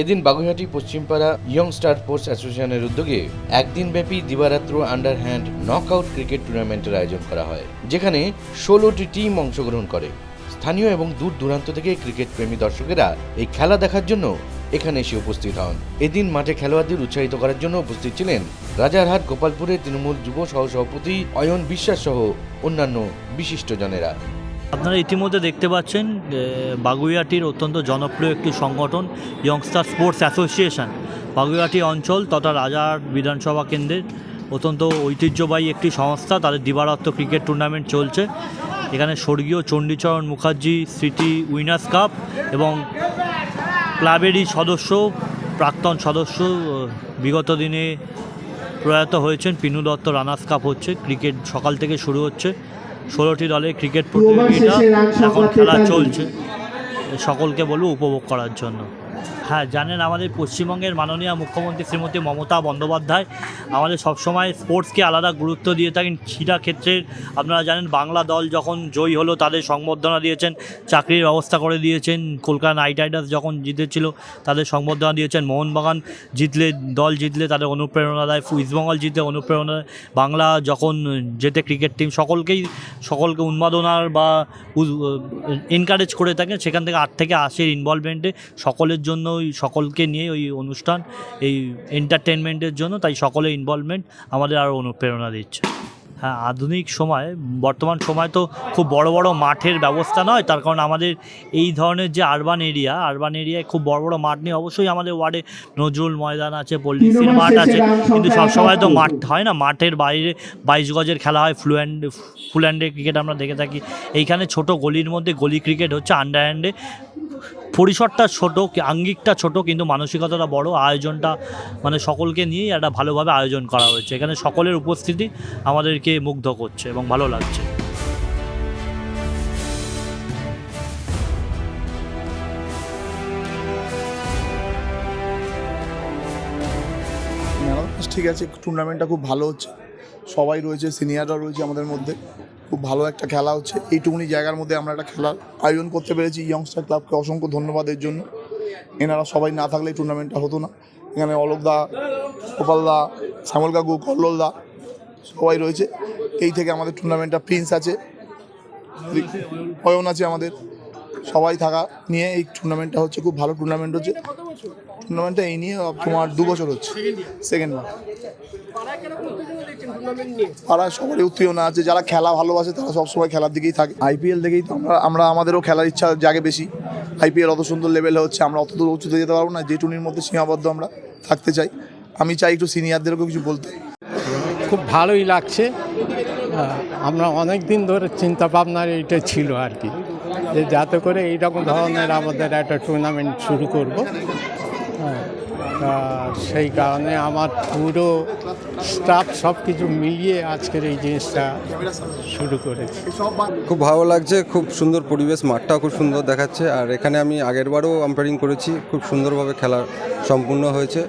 এদিন Baguiati, Paschimpara young star sports অ্যাসোসিয়েশনের উদ্যোগে একদিনব্যাপী দিবারাত্র আন্ডার হ্যান্ড নকআউট ক্রিকেট টুর্নামেন্টের আয়োজন করা হয়, যেখানে ষোলোটি টিম অংশগ্রহণ করে। স্থানীয় এবং দূর দূরান্ত থেকে ক্রিকেট প্রেমী দর্শকেরা এই খেলা দেখার জন্য এখানে এসে উপস্থিত হন। এদিন মাঠে খেলোয়াড়দের উৎসাহিত করার জন্য উপস্থিত ছিলেন রাজারহাট, গোপালপুরের তৃণমূল যুব সহ সভাপতি অয়ন বিশ্বাস সহ অন্যান্য বিশিষ্টজনেরা আপনারা ইতিমধ্যে দেখতে পাচ্ছেন বাগুইয়াটির অত্যন্ত জনপ্রিয় একটি সংগঠন ইয়ংস্টার স্পোর্টস অ্যাসোসিয়েশন বাগুইয়াটি অঞ্চল তথা রাজার বিধানসভা কেন্দ্রের অত্যন্ত ঐতিহ্যবাহী একটি সংস্থা, তাদের দিবারাত্ম ক্রিকেট টুর্নামেন্ট চলছে। এখানে স্বর্গীয় চণ্ডীচরণ মুখার্জি স্মৃতি উইনার্স কাপ এবং ক্লাবেরই সদস্য, প্রাক্তন সদস্য বিগত দিনে প্রয়াত হয়েছেন। পিনু দত্ত রানার্স কাপ হচ্ছে, ক্রিকেট সকাল থেকে শুরু হচ্ছে। ষোলোটি দলের ক্রিকেট প্রতিযোগিতা এখন খেলা চলছে। সকলকে বলব উপভোগ করার জন্য। হ্যাঁ জানেন আমাদের পশ্চিমবঙ্গের মাননীয় মুখ্যমন্ত্রী শ্রীমতী মমতা বন্দ্যোপাধ্যায় আমাদের সবসময় স্পোর্টসকে আলাদা গুরুত্ব দিয়ে থাকেন। ক্রীড়া ক্ষেত্রের আপনারা জানেন, বাংলা দল যখন জয়ী হলো তাদের সংবর্ধনা দিয়েছেন, চাকরির ব্যবস্থা করে দিয়েছেন। কলকাতা নাইট রাইডার্স যখন জিতেছিল, তাদের সংবর্ধনা দিয়েছেন। মোহনবাগান জিতলে, দল জিতলে তাদের অনুপ্রেরণা দেয় ইস্টবেঙ্গল জিতলে অনুপ্রেরণা বাংলা যখন জেতে ক্রিকেট টিম সকলকেই, সকলকে উন্মাদনার বা এনকারেজ করে থাকেন সেখান থেকে আট থেকে আশির ইনভলভমেন্টে সকলের জন্য ওই সকলকে নিয়ে ওই অনুষ্ঠান এই এন্টারটেনমেন্টের জন্য তাই সকলের ইনভলভমেন্ট আমাদের আরও অনুপ্রেরণা দিচ্ছে। হ্যাঁ আধুনিক সময় বর্তমান সময় তো খুব বড় বড় মাঠের ব্যবস্থা নয় তার কারণ আমাদের এই ধরনের যে আরবান এরিয়া আরবান এরিয়ায় খুব বড় বড় মাঠ নেই অবশ্যই আমাদের ওয়ার্ডে নজরুল ময়দান আছে পল্লিসির মাঠ আছে কিন্তু সবসময় তো মাঠ হয় না মাঠের বাইরে বাইশ গজের খেলা হয় ফ্লুয়ান্ড ফুল হ্যান্ডে ক্রিকেট আমরা দেখে থাকি। এইখানে ছোট গলির মধ্যে গলি ক্রিকেট হচ্ছে আন্ডার হ্যান্ডে পরিসরটা ছোট আঙ্গিকটা ছোট, কিন্তু মানসিকতাটা বড়। আয়োজনটা মানে সকলকে নিয়েই একটা ভালোভাবে আয়োজন করা হয়েছে। এখানে সকলের উপস্থিতি আমাদেরকে মুগ্ধ করছে এবং ভালো লাগছে। ঠিক আছে টুর্নামেন্টটা খুব ভালো হচ্ছে। সবাই রয়েছে সিনিয়ররা রয়েছে আমাদের মধ্যে। খুব ভালো একটা খেলা হচ্ছে। এইটুকুনি জায়গার মধ্যে আমরা একটা খেলার আয়োজন করতে পেরেছি। ইয়ংস্টার ক্লাবকে অসংখ্য ধন্যবাদের জন্য। এনারা সবাই না থাকলে টুর্নামেন্টটা হতো না। এখানে অলোক দা, গোপাল দা, শ্যামল কাকু, কল্লোল দা সবাই রয়েছে। এই থেকে আমাদের টুর্নামেন্টটা প্রিন্স আছে। অয়ন আছে আমাদের। সবাই থাকা নিয়ে এই টুর্নামেন্টটা হচ্ছে, খুব ভালো টুর্নামেন্ট হচ্ছে। টুর্নামেন্টটা এই নিয়ে তোমার দু বছর হচ্ছে সেকেন্ড বার পাড়ায় সবারই উত্তেজনা আছে, যারা খেলা ভালোবাসে তারা সবসময় খেলার দিকেই থাকে। আইপিএল দেখেই তো আমরা আমরা আমাদেরও খেলার ইচ্ছা জাগে বেশি। আইপিএল অত সুন্দর লেভেলে হচ্ছে, আমরা অত দূর উঁচুতে যেতে পারব না, যে টুর্নির মধ্যে সীমাবদ্ধ আমরা থাকতে চাই। আমি চাই একটু সিনিয়রদেরকেও কিছু বলতে। খুব ভালোই লাগছে। আমরা অনেক দিন ধরে চিন্তা ভাবনার এইটা ছিল আর কি। যে যাতে করে এইরকম ধরনের আমাদের একটা টুর্নামেন্ট শুরু করব। হ্যাঁ, সেই কারণে আমার পুরো স্টাফ সব কিছু মিলিয়ে আজকের এই জিনিসটা শুরু করেছি। খুব ভালো লাগছে খুব সুন্দর পরিবেশ মাঠটাও খুব সুন্দর দেখাচ্ছে। আর এখানে আমি আগেরবারও আম্পায়ারিং করেছি খুব সুন্দরভাবে খেলা সম্পূর্ণ হয়েছে।